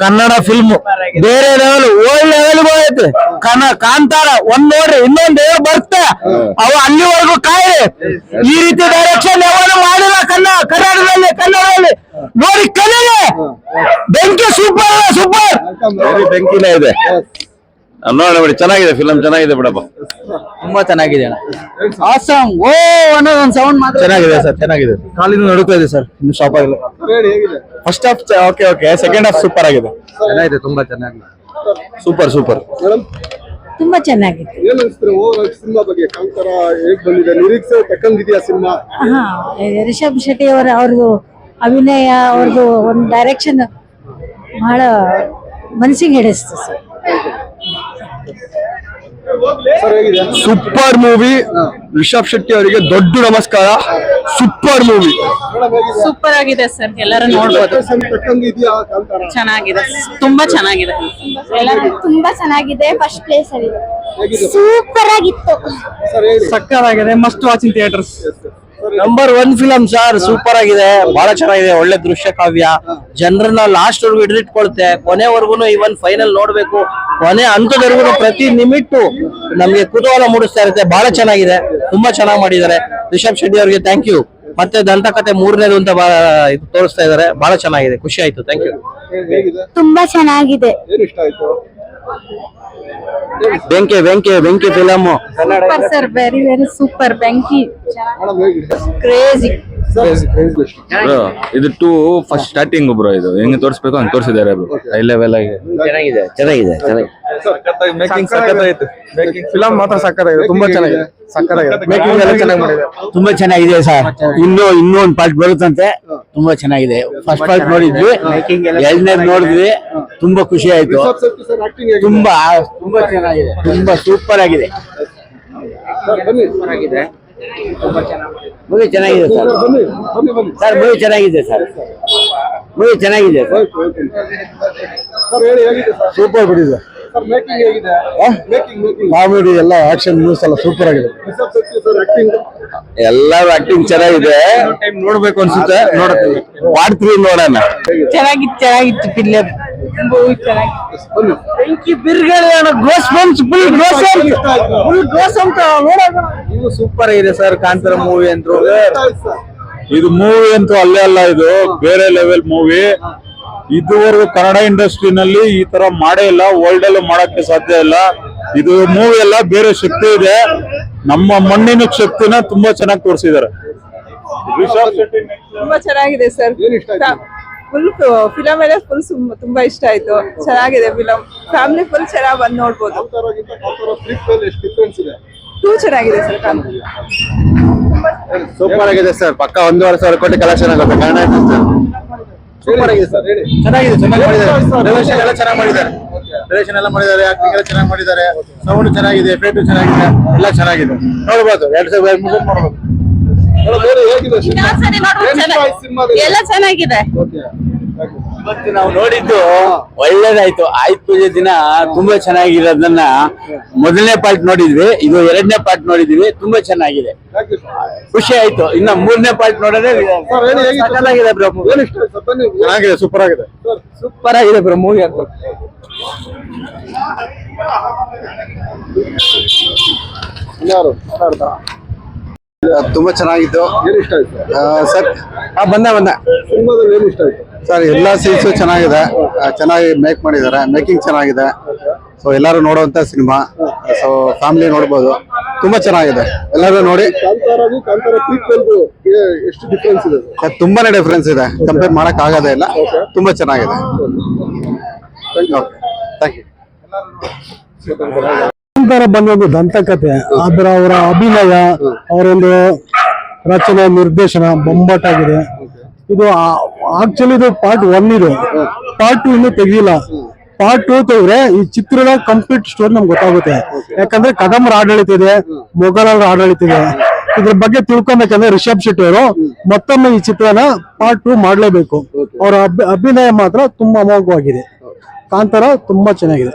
Kannada film ಬೇರೆ level old level ಹೋಗೈತೆ ಕನ್ನ ಕಾಂತಾರ ಒಂದ್ ನೋಡ್ರಿ ಇನ್ನೊಂದ್ ಏಳು ಬರ್ತೆ. ಅವ ಅಲ್ಲಿವರೆಗೂ ಕಾಯಿ ಈ ರೀತಿ ಡೈರೆಕ್ಷನ್ ಯಾವಾಗ ಮಾಡಿಲ್ಲ ಕನ್ನಡ ಕನ್ನಡದಲ್ಲಿ ಕನ್ನಡದಲ್ಲಿ. ನೋಡಿ ಕಲಿಗೆ ಬೆಂಕಿ ಸೂಪರ್ ಸೂಪರ್ ಬೆಂಕಿನೇ ಇದೆ. ನೋಡಿ ಬಿಡಿ ಚೆನ್ನಾಗಿದೆ ಫಿಲಮ್ ಚೆನ್ನಾಗಿದೆ ಬಿಡಪ್ಪ. ತುಂಬಾ ಚೆನ್ನಾಗಿದೆ ಆಸಮ್ ಓ ಅನ್ನೋದು ಒಂದ್ ಸೌಂಡ್ ಮಾತ್ರ ಚೆನ್ನಾಗಿದೆ ಸರ್ ಚೆನ್ನಾಗಿದೆ ಕಾಲಿನ ನಡುತ್ತ ಇದೆ ಸರ್. ಇನ್ನು ಶಾಪ್ ಆಗಿಲ್ಲ. First half okay okay second half super ಆಗಿದೆ. ಚೆನ್ನಾಗಿದೆ ತುಂಬಾ ಚೆನ್ನಾಗಿದೆ. ಸೂಪರ್ ಸೂಪರ್ ತುಂಬಾ ಚೆನ್ನಾಗಿದೆ. ಏನ್ ಅನ್ಸ್ತಾರೆ ಓವರ್ ಸಿನಿಮಾ ಬಗ್ಗೆ? ಕಾಂತಾರ ಹೇಗ್ ಬಂದಿದೆ? ನಿರೀಕ್ಷೆ ತಕ್ಕಂಗಿದೆಯಾ ಸಿನಿಮಾ? ಹಾ ರಿಷಬ್ ಶೆಟ್ಟಿ ಅವರ ಅವ್ರದ್ದು ಅಭಿನಯ ಅವ್ರದ್ದು ಒಂದು ಡೈರೆಕ್ಷನ್ ಬಹಳ ಮನಸ್ಸಿಗೆ ಹಿಡಿಸ್ತು sir. Super movie. Rishab Shetty ಅವರಿಗೆ ದೊಡ್ಡ ನಮಸ್ಕಾರ. Super movie. ಸೂಪರ್ ಆಗಿದೆ ಸರ್ ಎಲ್ಲರೂ ನೋಡ್ಬೋದು. ಚೆನ್ನಾಗಿದೆ. ತುಂಬಾ ಚೆನ್ನಾಗಿದೆ. ತುಂಬಾ ಚೆನ್ನಾಗಿದೆ ಫಸ್ಟ್ ಪ್ಲೇಸ್ ಅಲ್ಲಿ. ಸೂಪರ್ ಆಗಿತ್ತು. ಸಕ್ಕರಾಗಿದೆ ಸಕ್ಕತ್ತಾಗಿದೆ must watching theatres number one film sir super ಆಗಿದೆ. ಬಹಳ ಚೆನ್ನಾಗಿದೆ. ಒಳ್ಳೆ ದೃಶ್ಯ ಕಾವ್ಯ. ಜನರನ್ನ ಲಾಸ್ಟ್ ವರ್ಗು ಹಿಡಿದಿಟ್ಕೊಳುತ್ತೆ ಕೊನೆವರೆಗೂ ಇವನ್ ಫೈನಲ್ ನೋಡ್ಬೇಕು. ಕೊನೆ ಹಂತದವರೆಗೂ ಪ್ರತಿ ನಿಮಿಟ್ಟು ನಮ್ಗೆ ಕುತೂಹಲ ಮೂಡಿಸ್ತಾ ಇರುತ್ತೆ. ಬಹಳ ಚೆನ್ನಾಗಿದೆ. ತುಂಬಾ ಚೆನ್ನಾಗಿ ಮಾಡಿದ್ದಾರೆ. ರಿಷಬ್ ಶೆಟ್ಟಿ ಅವರಿಗೆ ಥ್ಯಾಂಕ್ ಯು ಮತ್ತೆ ದಂತಕತೆ ಮೂರನೇದು ಅಂತ ಬಾ- ಇದು ತೋರಿಸ್ತಾ ಇದ್ದಾರೆ. ಬಹಳ ಚೆನ್ನಾಗಿದೆ. ಖುಷಿ ಆಯ್ತು. ಥ್ಯಾಂಕ್ ಯು ತುಂಬಾ ಚೆನ್ನಾಗಿದೆ. ಏನ್ ಇಷ್ಟ ಆಯ್ತು? ಬೆಂಕಿ ಬೆಂಕಿ ಬೆಂಕಿ film super sir very very super ಬೆಂಕಿ. ಕ್ರೇಜಿ ಬ್ರೋ ಇದು ಟೂ ಫಸ್ಟ್ ಸ್ಟಾರ್ಟಿಂಗ್ ಬ್ರೋ ಇದು. ಹೆಂಗ್ ತೋರಿಸ್ಬೇಕು ಹಂಗ್ ತೋರಿಸಿದ್ದಾರೆ ಬ್ರೋ ಹೈ ಲೆವೆಲ್ ಆಗಿ. ಚೆನ್ನಾಗಿದೆ ಚೆನ್ನಾಗಿದೆ ಚೆನ್ನಾಗಿದೆ. ಮೇಕಿಂಗ್ ಸಕ್ಕತ್ತಾಯ್ತು ಫಿಲಂ ಮಾತ್ರ ಸಕ್ಕತ್ತಾಗಿದೆ ತುಂಬಾ ಚೆನ್ನಾಗಿದೆ. ಸಕ್ಕತ್ತಾಗಿದೆ ಮೇಕಿಂಗ್ ಎಲ್ಲ ಚೆನ್ನಾಗಿ ಮಾಡಿದೆ ತುಂಬಾ ಚೆನ್ನಾಗಿದೆ ಸರ್ ಇನ್ನು ಇನ್ನೂ ಒಂದು ಪಾರ್ಟ್ ಬರುತ್ತಂತೆ. ತುಂಬಾ ಚೆನ್ನಾಗಿದೆ. ಫಸ್ಟ್ ಪಾರ್ಟ್ ನೋಡಿದ್ವಿ. ಎರಡನೇ ನೋಡಿದ್ವಿ. ತುಂಬಾ ಖುಷಿ ಆಯ್ತು. ಸರ್ ಆಕ್ಟಿಂಗ್ ಹೇಗಿದೆ? ತುಂಬಾ ತುಂಬಾ ಚೆನ್ನಾಗಿದೆ. ತುಂಬಾ ಸೂಪರ್ ಆಗಿದೆ. ಸರ್ ಬನ್ನಿ. ಮೂವಿ ಚೆನ್ನಾಗಿದೆ ಸರ್. ಬನ್ನಿ ಬನ್ನಿ ಬನ್ನಿ ಸರ್ ಮೂವಿ ಚೆನ್ನಾಗಿದೆ ಸರ್. ಮೂವಿ ಚೆನ್ನಾಗಿದೆ ಸೂಪರ್ ಬಿಡಿದೆ ಸರ್ ಮೇಕಿಂಗ್ ಹೇಗಿದೆ ಮೇಕಿಂಗ್ ಮೇಕಿಂಗ್ ಕಾಮಿಡಿ ಎಲ್ಲ ಆಕ್ಷನ್ ನ್ಯೂಸ್ ಎಲ್ಲ ಸೂಪರ್ ಆಗಿದೆ. ಎಲ್ಲರೂ ಆಕ್ಟಿಂಗ್ ಚೆನ್ನಾಗಿದೆ. ಟೈಮ್ ನೋಡ್ಬೇಕು ಅನ್ಸುತ್ತೆ ನೋಡ್ತೀವಿ. ಪಾರ್ಟ್ ತ್ರೀ ನೋಡೋಣ. ಚೆನ್ನಾಗಿತ್ತು ಚೆನ್ನಾಗಿತ್ತು ಫಿಲಮ್ ಬನ್ನಿ ಬೆಂಕಿ ಬಿರ್ಗಡೆ ಗೋಸ್ ಬಂಚ್ ಫುಲ್ ಗೋಸ್ ಫುಲ್ ಗೋಸ್ ಅಂತ ನೋಡೋಣ. ಇದು ಸೂಪರ್ ಇದೆ ಸರ್ ಕಾಂತಾರ ಮೂವಿ ಅಂತೂ ಇದು ಮೂವಿ ಅಂತೂ ಅಲ್ಲೇ ಅಲ್ಲ ಇದು ಬೇರೆ ಲೆವೆಲ್ ಮೂವಿ ಇದುವರೆಗೂ ಕನ್ನಡ ಇಂಡಸ್ಟ್ರಿನಲ್ಲಿ ಈ ತರ ಮಾಡೇ ಇಲ್ಲ ವರ್ಲ್ಡ್ ಅಲ್ಲೂ ಮಾಡಕ್ಕೆ ಸಾಧ್ಯ ಇಲ್ಲ. ಇದು ಮೂವಿ ಎಲ್ಲ ಬೇರೆ ಶಕ್ತಿ ಇದೆ. ನಮ್ಮ ಮಣ್ಣಿನ ಶಕ್ತಿನ ತುಂಬಾ ಚೆನ್ನಾಗಿ ತೋರಿಸಿದ್ದಾರೆ. ತುಂಬಾ ಚೆನ್ನಾಗಿದೆ ಸರ್ ಫುಲ್ ಫಿಲಮ್ ಎಲ್ಲ ಫುಲ್ ತುಂಬಾ ಇಷ್ಟ ಆಯ್ತು. ಚೆನ್ನಾಗಿದೆ ಫಿಲಮ್ ಫ್ಯಾಮಿಲಿ ಫುಲ್ ಚೆನ್ನಾಗಿ ಬಂದ್ ನೋಡ್ಬೋದು. ಟೂ ಚೆನ್ನಾಗಿದೆ ಸರ್ ಸೂಪರ್ ಆಗಿದೆ ಸರ್ ಪಕ್ಕ ಒಂದೂವರೆ ಸಾವಿರ ಕೋಟಿ ಕಲೆಕ್ಷನ್ ಆಗುತ್ತೆ. ಕಾರಣ ಸೂಪರ್ ಆಗಿದೆ ಸರ್ ಚೆನ್ನಾಗಿದೆ ಚೆನ್ನಾಗಿ ಮಾಡಿದ್ದಾರೆ. ರಿಲೇಷನ್ ಎಲ್ಲ ಚೆನ್ನಾಗಿ ಮಾಡಿದ್ದಾರೆ. ರಿಲೇಷನ್ ಎಲ್ಲ ಮಾಡಿದ್ದಾರೆ ಆಕ್ಟಿಂಗ್ ಎಲ್ಲ ಚೆನ್ನಾಗಿ ಮಾಡಿದ್ದಾರೆ. ಸೌಂಡ್ ಚೆನ್ನಾಗಿದೆ ಎಫೆಕ್ಟ್ ಚೆನ್ನಾಗಿದೆ. ಎಲ್ಲ ಚೆನ್ನಾಗಿದೆ. ನೋಡ್ಬೋದು ಎರಡು ಸಾವಿರ ಮೂರು ನೋಡ್ಬೋದು. ಎಲ್ಲ ಚೆನ್ನಾಗಿದೆ. ಓಕೆ ಇವತ್ತು ನಾವು ನೋಡಿದ್ದು ಒಳ್ಳೇದಾಯ್ತು. ಆಯ್ತು ಪೂಜೆ ದಿನ ತುಂಬಾ ಚೆನ್ನಾಗಿರೋದನ್ನ ಮೊದಲನೇ ಪಾರ್ಟ್ ನೋಡಿದ್ವಿ. ಇದು ಎರಡನೇ ಪಾರ್ಟ್ ನೋಡಿದ್ವಿ ತುಂಬಾ ಚೆನ್ನಾಗಿದೆ. ಥ್ಯಾಂಕ್ ಯು ಸರ್ ಖುಷಿ ಆಯ್ತು. ಇನ್ನ ಮೂರನೇ ಪಾರ್ಟ್ ನೋಡೋದೇ ಚೆನ್ನಾಗಿದೆ ಬ್ರೋ ಚೆನ್ನಾಗಿದೆ ಸೂಪರ್ ಆಗಿದೆ ಸರ್ ಸೂಪರ್ ಆಗಿದೆ. ಬ್ರೋ ಮೂವಿ ಅಂತ ಇನ್ಯಾರು? ತುಂಬಾ ಚೆನ್ನಾಗಿತ್ತು. ಸರ್ ಬಂದೆ ಬಂದ ಸರ್, ಎಲ್ಲ ಸೀನ್ಸು ಚೆನ್ನಾಗಿದೆ. ಚೆನ್ನಾಗಿ ಮೇಕ್ ಮಾಡಿದ್ದಾರೆ. ಮೇಕಿಂಗ್ ಚೆನ್ನಾಗಿದೆ. ಸೊ ಎಲ್ಲರೂ ನೋಡುವಂತ ಸಿನಿಮಾ ಸೊ ಫ್ಯಾಮಿಲಿ ನೋಡ್ಬೋದು. ತುಂಬಾ ಚೆನ್ನಾಗಿದೆ. ಎಲ್ಲರೂ ನೋಡಿ. ತುಂಬಾನೇ ಡಿಫ್ರೆನ್ಸ್ ಇದೆ. ಕಂಪೇರ್ ಮಾಡಕ್ ಆಗೋದೇ ಇಲ್ಲ. ತುಂಬಾ ಚೆನ್ನಾಗಿದೆ. ಥ್ಯಾಂಕ್ ಯು ನಂತರ ಬಂದೊಂದು ದಂತಕತೆ ಅದರ ಅವರ ಅಭಿನಯ, ಅವರೊಂದು ರಚನೆ, ನಿರ್ದೇಶನ ಬೊಂಬಾಟಾಗಿದೆ. ಇದು ಆಕ್ಚುಲಿ ಇದು ಪಾರ್ಟ್ ಒನ್ ಇದು. ಪಾರ್ಟ್ ಟು ಇನ್ನೂ ತೆಗಿಲ್ಲ ಪಾರ್ಟ್ ಟು ತೆಗೆದ್ರೆ ಈ ಚಿತ್ರದ ಕಂಪ್ಲೀಟ್ ಸ್ಟೋರಿ ನಮ್ಗೆ ಗೊತ್ತಾಗುತ್ತೆ. ಯಾಕಂದ್ರೆ ಕದಂಬರ ಆಡಳಿತ ಇದೆ, ಮೊಘಲರ ಆಡಳಿತ ಇದೆ. ಇದ್ರ ಬಗ್ಗೆ ತಿಳ್ಕೊಬೇಕಂದ್ರೆ ರಿಷಬ್ ಶೆಟ್ಟಿ ಅವರು ಮತ್ತೊಮ್ಮೆ ಈ ಚಿತ್ರನ ಪಾರ್ಟ್ ಟು ಮಾಡಲೇಬೇಕು. ಅವರ ಅಭಿನಯ ಮಾತ್ರ ತುಂಬಾ ಅಮೋಘವಾಗಿದೆ. ಕಾಂತಾರ ತುಂಬಾ ಚೆನ್ನಾಗಿದೆ.